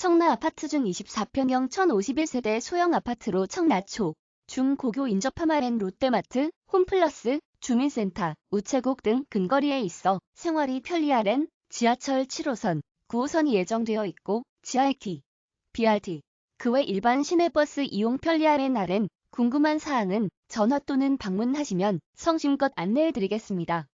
청라 아파트 중 24평형 1051세대 소형 아파트로 청라초, 중고교 인접함 아랜 롯데마트, 홈플러스, 주민센터, 우체국 등 근거리에 있어 생활이 편리하랜 지하철 7호선, 9호선이 예정되어 있고 GRT, BRT, 그 외 일반 시내버스 이용 편리하랜 아랜 궁금한 사항은 전화 또는 방문하시면 성심껏 안내해드리겠습니다.